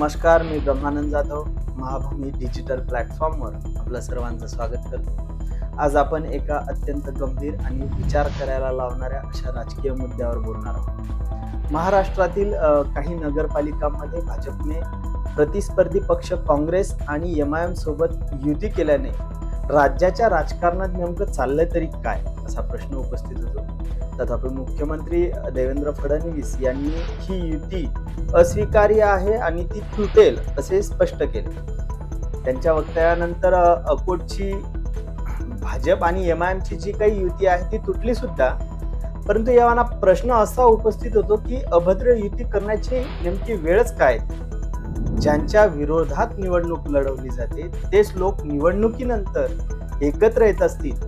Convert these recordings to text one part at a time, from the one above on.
नमस्कार मी ब्रह्मानंद जाधव महाभूमी डिजिटल प्लॅटफॉर्मवर आपलं सर्वांचं स्वागत करतो. आज आपण एका अत्यंत गंभीर आणि विचार करायला लावणाऱ्या अशा राजकीय मुद्द्यावर बोलणार आहोत. महाराष्ट्रातील काही नगरपालिकांमध्ये भाजपने प्रतिस्पर्धी पक्ष काँग्रेस आणि एम आय एम सोबत युती केल्याने राज्याच्या राजकारणात नेमकं चाललंय तरी काय? असा प्रश्न उपस्थित होतो. तथापि मुख्यमंत्री देवेंद्र फडणवीस यांनी ही युती अस्वीकार्य आहे आणि ती तुटेल असे स्पष्ट केले. त्यांच्या वक्तव्यानंतर अकोटची भाजप आणि एम आय एमची जी काही युती आहे ती तुटली सुद्धा. परंतु यावाना प्रश्न असा उपस्थित होतो की अभद्र युती करण्याची नेमकी वेळच काय? ज्यांच्या विरोधात निवडणूक लढवली जाते तेच लोक निवडणुकीनंतर एकत्र येत असतील.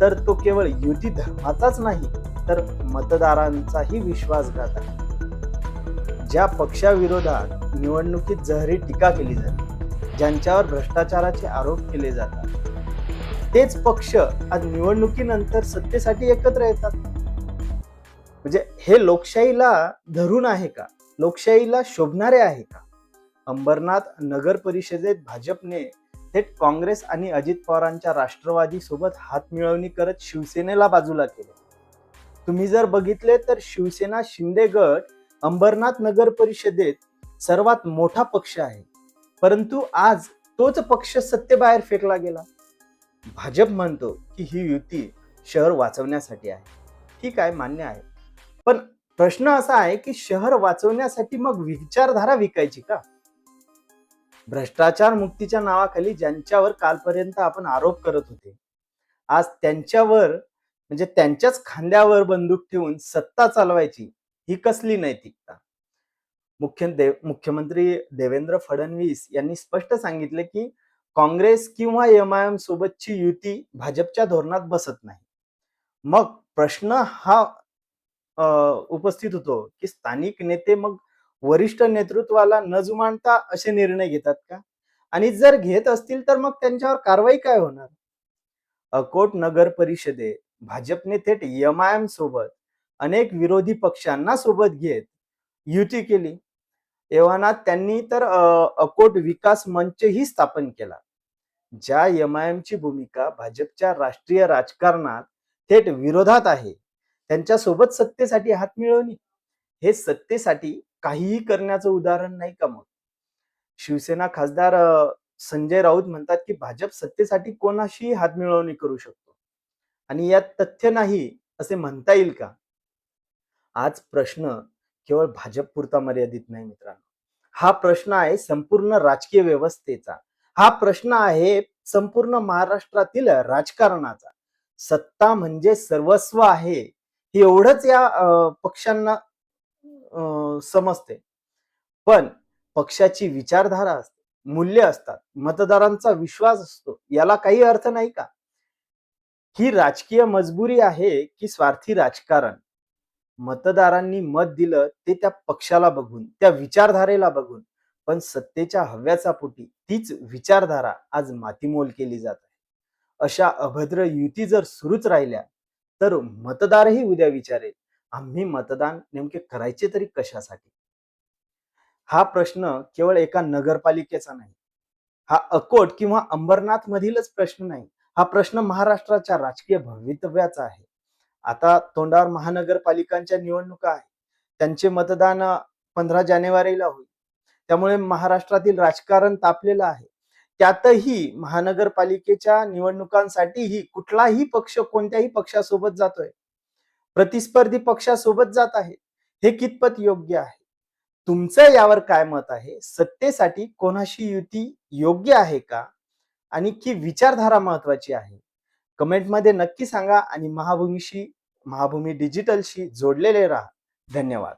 तर तो केवळ युती धर्माचाच नाही तर मतदारांचाही विश्वासघात आहे. ज्या पक्षाविरोधात निवडणुकीत जहरी टीका केली जाते ज्यांच्यावर भ्रष्टाचाराचे आरोप केले जातात तेच पक्ष आज निवडणुकीनंतर सत्तेसाठी एकत्र येतात. म्हणजे हे लोकशाहीला धरून आहे का? लोकशाहीला शोभणारे आहे का? अंबरनाथ नगर परिषदेत भाजपने थेट काँग्रेस आणि अजित पवारांच्या राष्ट्रवादी सोबत करत शिवसेनेला बाजूला केले. तुम्ही जर बघितले तर शिवसेना शिंदे गट अंबरनाथ नगर परिषदेत सर्वात मोठा पक्ष आहे. परंतु आज तोच पक्ष सत्तेबाहेर फेकला गेला. भाजप म्हणतो की ही युती शहर वाचवण्यासाठी आहे. ठीक आहे मान्य आहे. पण प्रश्न असा आहे की शहर वाचवण्यासाठी मग विचारधारा विकायची का? भ्रष्टाचार मुक्तीच्या नावाखाली ज्यांच्यावर कालपर्यंत आपण आरोप करत होते आज त्यांच्यावर म्हणजे त्यांच्याच खांद्यावर बंदूक ठेवून सत्ता चालवायची ही कसली नैतिकता? मुख्य देव मुख्यमंत्री देवेंद्र फडणवीस यांनी स्पष्ट सांगितले की काँग्रेस किंवा एम आय एम सोबतची युती भाजपच्या धोरणात बसत नाही. मग प्रश्न हा उपस्थित होतो की स्थानिक नेते मग वरिष्ठ नेतृत्वाला न जुमानता असे निर्णय घेतात का? आणि जर घेत असतील तर मग त्यांच्यावर कारवाई काय होणार? अकोट नगर परिषदे भाजपने थेट एम आय एम सोबत अनेक विरोधी पक्षांना सोबत घेत युती केली. एव्हाना त्यांनी तर अकोट विकास मंचही स्थापन केला. ज्या एम आय एमची भूमिका भाजपच्या राष्ट्रीय राजकारणात थेट विरोधात आहे त्यांच्यासोबत सत्तेसाठी हात मिळवणी. हे सत्तेसाठी काहीही करण्याचं उदाहरण नाही का मग? शिवसेना खासदार संजय राऊत म्हणतात की भाजप सत्तेसाठी कोणाशी हात मिळवणी करू शकतो. आणि यात तथ्य नाही असे म्हणता येईल का? आज प्रश्न केवळ भाजप पुरता मर्यादित नाही मित्रांनो. हा प्रश्न आहे संपूर्ण राजकीय व्यवस्थेचा. हा प्रश्न आहे संपूर्ण महाराष्ट्रातील राजकारणाचा. सत्ता म्हणजे सर्वस्व आहे. हे एवढंच या पक्षांना समजते. पण पक्षाची विचारधारा असते मूल्य असतात मतदारांचा विश्वास असतो याला काही अर्थ नाही का? ही राजकीय मजबुरी आहे की स्वार्थी राजकारण. मतदारांनी मत दिलं ते त्या पक्षाला बघून त्या विचारधारेला बघून पण सत्तेच्या हव्याचा पोटी तीच विचारधारा आज मातीमोल केली जात आहे. अशा अभद्र युती जर सुरूच राहिल्या तर मतदारही उद्या विचारेल आम्ही मतदान नेमके करायचे तरी कशासाठी? हा प्रश्न केवळ एका नगरपालिकेचा नाही. हा अकोट किंवा अंबरनाथ मधीलच प्रश्न नाही. हा प्रश्न महाराष्ट्राच्या राजकीय भवितव्याचा आहे. आता तोंडावर महानगरपालिकांच्या निवडणुका आहे त्यांचे मतदान पंधरा जानेवारीला होईल. त्यामुळे महाराष्ट्रातील राजकारण तापलेलं आहे. त्यातही महानगरपालिकेच्या निवडणुकांसाठीही कुठलाही पक्ष कोणत्याही पक्षासोबत जातोय. प्रतिस्पर्धी पक्षासोबत जात आहे. हे कितपत योग्य आहे? तुमचं यावर काय मत आहे? सत्तेसाठी कोणाशी युती योग्य आहे का? आणि की विचारधारा महत्वाची आहे. कमेंटमध्ये नक्की सांगा आणि महाभूमीशी महाभूमी डिजिटलशी जोडलेले राहा. धन्यवाद.